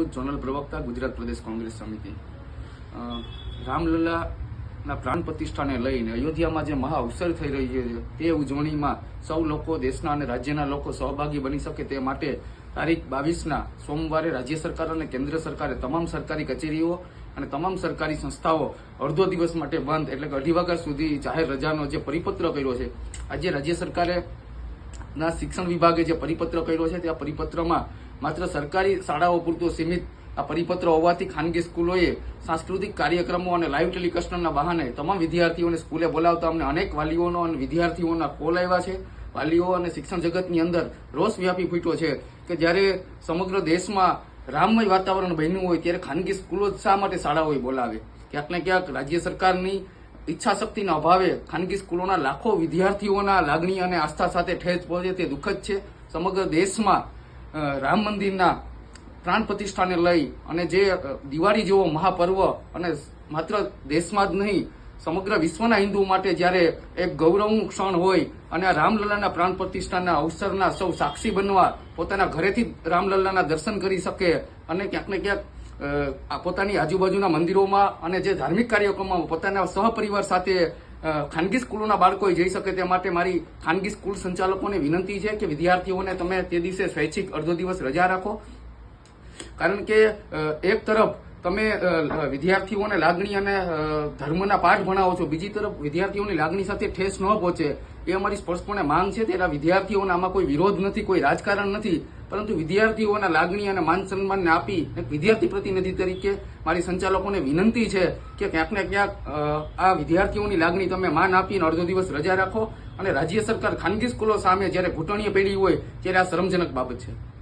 Rajput zonal પ્રવક્તા, ગુજરાત પ્રદેશ કોંગ્રેસ સમિતિ. રામલલ્લાના પ્રાણ પ્રતિષ્ઠાને લઈને અયોધ્યામાં જે મહા અવસર થઈ રહ્યું છે, તે ઉજવણીમાં સૌ લોકો દેશના અને રાજ્યના લોકો સહભાગી બની શકે તે માટે તારીખ બાવીસના સોમવારે રાજ્ય સરકાર અને કેન્દ્ર સરકારે તમામ સરકારી કચેરીઓ અને તમામ સરકારી સંસ્થાઓ અડધો દિવસ માટે બંધ એટલે કે અઢી વાગ્યા સુધી જાહેર રજાનો જે પરિપત્ર કર્યો છે, આજે રાજ્ય સરકારે ના શિક્ષણ વિભાગે જે પરિપત્ર કર્યો છે, તે આ પરિપત્રમાં માત્ર સરકારી શાળાઓ પૂરતો સીમિત. આ પરિપત્ર હોવાથી ખાનગી સ્કૂલોએ સાંસ્કૃતિક કાર્યક્રમો અને લાઈવ ટેલિકાસ્ટરના બહાને તમામ વિદ્યાર્થીઓને સ્કૂલે બોલાવતા અમને અનેક વાલીઓનો અને વિદ્યાર્થીઓના કોલ આવ્યા છે. વાલીઓ અને શિક્ષણ જગતની અંદર રોષ વ્યાપી ફૂટ્યો છે કે જ્યારે સમગ્ર દેશમાં રામમય વાતાવરણ બન્યું હોય ત્યારે ખાનગી સ્કૂલો શા માટે શાળાઓએ બોલાવે? ક્યાંક ને ક્યાંક રાજ્ય સરકારની ઈચ્છા શક્તિના અભાવે ખાનગી સ્કૂલોના લાખો વિદ્યાર્થીઓના લાગણી અને આસ્થા સાથે ઠેસ પહોંચે તે દુઃખદ છે. સમગ્ર દેશમાં રામ મંદિરના પ્રાણ પ્રતિષ્ઠાને લઈ અને જે દિવાળી જેવો મહાપર્વ અને માત્ર દેશમાં જ નહીં, સમગ્ર વિશ્વના હિન્દુ માટે જ્યારે એક ગૌરવનું ક્ષણ હોય અને રામલલ્લાના પ્રાણ પ્રતિષ્ઠાના અવસરના સૌ સાક્ષી બનવા પોતાના ઘરેથી રામલલ્લાના દર્શન કરી શકે અને ક્યાંક ને ક્યાંક પોતાની આજુબાજુના મંદિરોમાં અને જે ધાર્મિક કાર્યક્રમોમાં પોતાના સહપરિવાર સાથે ખાનગી સ્કૂલોના બાળકોએ જઈ શકે તે માટે મારી ખાનગી સ્કૂલ સંચાલકોને વિનંતી છે કે વિદ્યાર્થીઓને તમે તે દિવસે સ્વૈચ્છિક અડધો દિવસ રજા રાખો. કારણ કે એક તરફ તમે વિદ્યાર્થીઓને લાગણી અને ધર્મના પાઠ ભણાવો છો. બીજી તરફ વિદ્યાર્થીઓની લાગણી સાથે ઠેસ ન પહોંચે. એ અમારી સ્પષ્ટપણે માંગ છે. તેના વિદ્યાર્થીઓને આમાં કોઈ વિરોધ નથી, કોઈ રાજકારણ નથી. પરંતુ વિદ્યાર્થીઓના લાગણી અને માન સન્માનને આપી એક વિદ્યાર્થી પ્રતિનિધિ તરીકે મારી સંચાલકોને વિનંતી છે કે ક્યાંક ને ક્યાંક આ વિદ્યાર્થીઓની લાગણી તમે માન આપીને અડધો દિવસ રજા રાખો અને રાજ્ય સરકાર ખાનગી સ્કૂલો સામે જ્યારે ઘૂંટણીએ પડી હોય ત્યારે આ શરમજનક બાબત છે.